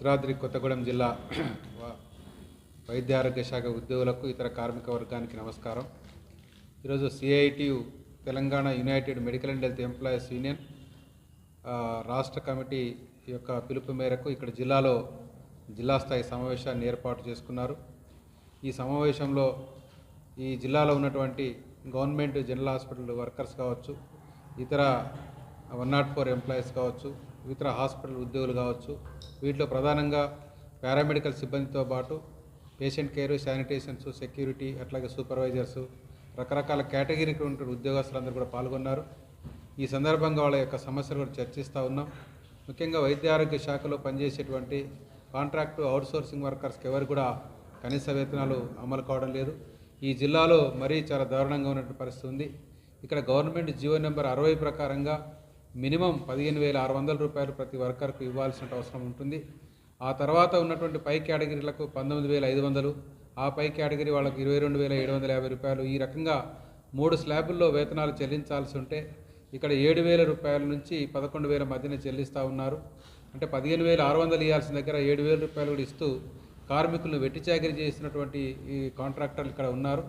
భద్రాద్రి కొత్తగూడెం జిల్లా వైద్య ఆరోగ్య శాఖ ఉద్యోగులకు ఇతర కార్మిక వర్గానికి నమస్కారం. ఈరోజు CITU Telangana united medical and health employees union రాష్ట్ర కమిటీ యొక్క పిలుపు మేరకు ఇక్కడ జిల్లాలో జిల్లా స్థాయి సమావేశాన్ని ఏర్పాటు చేసుకున్నారు. ఈ సమావేశంలో ఈ జిల్లాలో ఉన్నటువంటి గవర్నమెంట్ జనరల్ హాస్పిటల్ వర్కర్స్ కావచ్చు ఇతర వన్ నాట్ ఫోర్ ఎంప్లాయీస్ కావచ్చు ఇతర హాస్పిటల్ ఉద్యోగులు కావచ్చు వీటిలో ప్రధానంగా పారామెడికల్ సిబ్బందితో పాటు పేషెంట్ కేర్ శానిటేషన్స్ సెక్యూరిటీ అట్లాగే సూపర్వైజర్స్ రకరకాల కేటగిరీకి ఉంటున్న ఉద్యోగస్తులందరూ కూడా పాల్గొన్నారు. ఈ సందర్భంగా వాళ్ళ యొక్క సమస్యలు కూడా చర్చిస్తూ ఉన్నాం. ముఖ్యంగా వైద్య ఆరోగ్య శాఖలో పనిచేసేటువంటి కాంట్రాక్టు అవుట్సోర్సింగ్ వర్కర్స్కి ఎవరు కూడా కనీస వేతనాలు అమలు కావడం లేదు. ఈ జిల్లాలో మరీ చాలా దారుణంగా ఉన్నటువంటి పరిస్థితి ఉంది. ఇక్కడ గవర్నమెంట్ జీవో నెంబర్ అరవై ప్రకారంగా మినిమం పదిహేను వేల ఆరు వందల రూపాయలు ప్రతి వర్కర్కు ఇవ్వాల్సిన అవసరం ఉంటుంది. ఆ తర్వాత ఉన్నటువంటి పై కేటగిరీలకు పంతొమ్మిది వేల ఐదు వందలు ఆ పై కేటగిరీ వాళ్ళకి ఇరవై రెండు వేల ఏడు వందల యాభై రూపాయలు. ఈ రకంగా మూడు స్లాబుల్లో వేతనాలు చెల్లించాల్సి ఉంటే ఇక్కడ ఏడు వేల రూపాయల నుంచి పదకొండు వేల మధ్యన చెల్లిస్తూ ఉన్నారు. అంటే పదిహేను వేల ఆరు వందలు ఇవ్వాల్సిన దగ్గర ఏడు వేల రూపాయలు కూడా ఇస్తూ కార్మికులను వెట్టిచాకరి చేసినటువంటి ఈ కాంట్రాక్టర్లు ఇక్కడ ఉన్నారు.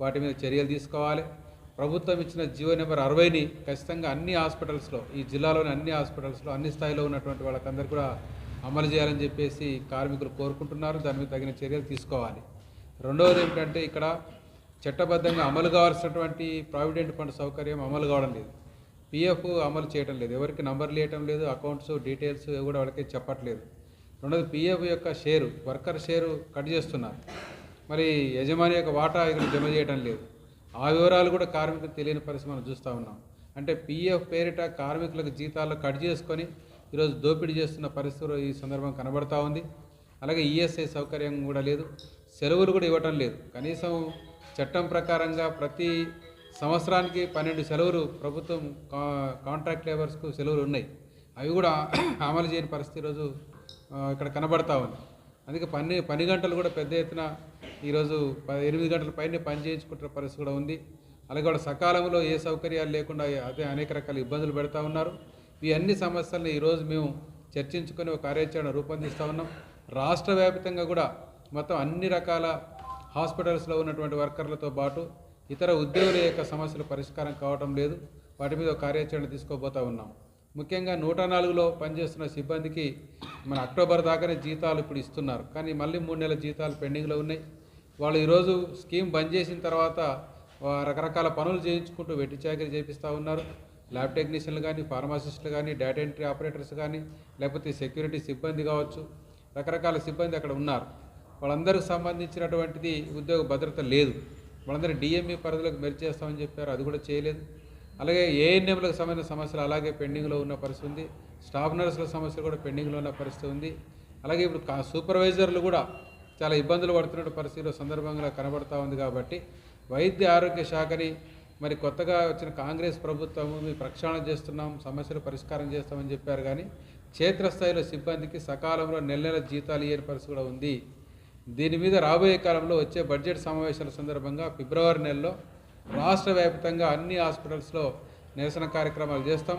వాటి మీద చర్యలు తీసుకోవాలి. ప్రభుత్వం ఇచ్చిన జియో నెంబర్ అరవైని ఖచ్చితంగా అన్ని హాస్పిటల్స్లో ఈ జిల్లాలోని అన్ని హాస్పిటల్స్లో అన్ని స్థాయిలో ఉన్నటువంటి వాళ్ళకందరూ కూడా అమలు చేయాలని చెప్పేసి కార్మికులు కోరుకుంటున్నారు. దాని మీద తగిన చర్యలు తీసుకోవాలి. రెండవది ఏమిటంటే ఇక్కడ చట్టబద్ధంగా అమలు కావాల్సినటువంటి ప్రావిడెంట్ ఫండ్ సౌకర్యం అమలు కావడం లేదు. పిఎఫ్ అమలు చేయడం లేదు. ఎవరికి నంబర్లు ఇవ్వటం లేదు అకౌంట్స్ డీటెయిల్స్ ఇవి కూడా వాళ్ళకి చెప్పట్లేదు. రెండోది పిఎఫ్ యొక్క షేరు వర్కర్ షేరు కట్ చేస్తున్నారు. మరి యజమాని యొక్క వాటా ఇక్కడ జమ చేయడం లేదు. ఆ వివరాలు కూడా కార్మికులకు తెలియని పరిస్థితి మనం చూస్తూ ఉన్నాం. అంటే పిఎఫ్ పేరిట కార్మికులకు జీతాలు కట్ చేసుకొని ఈరోజు దోపిడీ చేస్తున్న పరిస్థితులు ఈ సందర్భం కనబడతా ఉంది. అలాగే ఈఎస్ఐ సౌకర్యం కూడా లేదు. సెలవులు కూడా ఇవ్వటం లేదు. కనీసం చట్టం ప్రకారంగా ప్రతి సంవత్సరానికి పన్నెండు సెలవులు ప్రభుత్వం కా కాంట్రాక్ట్ లేబర్స్కు సెలవులు ఉన్నాయి. అవి కూడా అమలు చేయని పరిస్థితి ఈరోజు ఇక్కడ కనబడతా ఉంది. అందుకే పని పని గంటలు కూడా పెద్ద ఎత్తున ఈరోజు ప- ఎనిమిది గంటల పైన పని చేయించుకుంటున్న పరిస్థితి కూడా ఉంది. అలాగే కూడా సకాలంలో ఏ సౌకర్యాలు లేకుండా అదే అనేక రకాల ఇబ్బందులు పెడతా ఉన్నారు. ఈ అన్ని సమస్యలను ఈరోజు మేము చర్చించుకొని ఒక కార్యాచరణ రూపొందిస్తూ ఉన్నాం. రాష్ట్ర వ్యాప్తంగా కూడా మొత్తం అన్ని రకాల హాస్పిటల్స్లో ఉన్నటువంటి వర్కర్లతో పాటు ఇతర ఉద్యోగుల యొక్క సమస్యలు పరిష్కారం కావటం లేదు. వాటి మీద ఒక కార్యాచరణ తీసుకోబోతా ఉన్నాం. ముఖ్యంగా నూట నాలుగులో పనిచేస్తున్న సిబ్బందికి మన అక్టోబర్ దాకానే జీతాలు ఇప్పుడు ఇస్తున్నారు. కానీ మళ్ళీ మూడు నెలల జీతాలు పెండింగ్లో ఉన్నాయి. వాళ్ళు ఈరోజు స్కీమ్ బంద్ చేసిన తర్వాత రకరకాల పనులు చేయించుకుంటూ వెట్టి చాకరీ చేపిస్తూ ఉన్నారు. ల్యాబ్ టెక్నీషియన్లు కానీ ఫార్మాసిస్టులు కానీ డేటా ఎంట్రీ ఆపరేటర్స్ కానీ లేకపోతే సెక్యూరిటీ సిబ్బంది కావచ్చు రకరకాల సిబ్బంది అక్కడ ఉన్నారు. వాళ్ళందరికి సంబంధించినటువంటిది ఉద్యోగ భద్రత లేదు. వాళ్ళందరూ డిఎంఈ పరిధిలోకి మెరిచేస్తామని చెప్పారు. అది కూడా చేయలేదు. అలాగే ఏఎన్ఎంలకు సంబంధించిన సమస్యలు అలాగే పెండింగ్లో ఉన్న పరిస్థితి ఉంది. స్టాఫ్ నర్సుల సమస్యలు కూడా పెండింగ్లో ఉన్న పరిస్థితి ఉంది. అలాగే ఇప్పుడు కా- సూపర్వైజర్లు కూడా చాలా ఇబ్బందులు పడుతున్న పరిస్థితిలో సందర్భంగా కనబడుతూ ఉంది కాబట్టి వైద్య ఆరోగ్య శాఖని మరి కొత్తగా వచ్చిన కాంగ్రెస్ ప్రభుత్వం మేము ప్రక్షాళన చేస్తున్నాం సమస్యలు పరిష్కారం చేస్తామని చెప్పారు కానీ క్షేత్రస్థాయిలో సిబ్బందికి సకాలంలో నెల నెల జీతాలు ఇయ్యని పరిస్థితి కూడా ఉంది. దీని మీద రాబోయే కాలంలో వచ్చే బడ్జెట్ సమావేశాల సందర్భంగా ఫిబ్రవరి నెలలో రాష్ట్ర వ్యాప్తంగా అన్ని హాస్పిటల్స్లో నిరసన కార్యక్రమాలు చేస్తాం.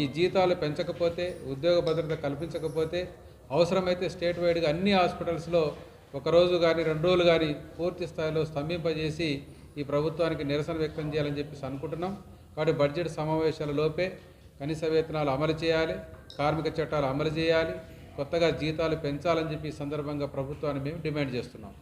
ఈ జీతాలు పెంచకపోతే ఉద్యోగ భద్రత కల్పించకపోతే అవసరమైతే స్టేట్ వైడ్గా అన్ని హాస్పిటల్స్లో ఒక రోజు కానీ రెండు రోజులు కానీ పూర్తి స్థాయిలో స్తంభింపజేసి ఈ ప్రభుత్వానికి నిరసన వ్యక్తం చేయాలని చెప్పేసి అనుకుంటున్నాం. కాబట్టి బడ్జెట్ సమావేశాల లోపే కనీస వేతనాలు అమలు చేయాలి కార్మిక చట్టాలు అమలు చేయాలి కొత్తగా జీతాలు పెంచాలని చెప్పి ఈ సందర్భంగా ప్రభుత్వాన్ని మేము డిమాండ్ చేస్తున్నాం.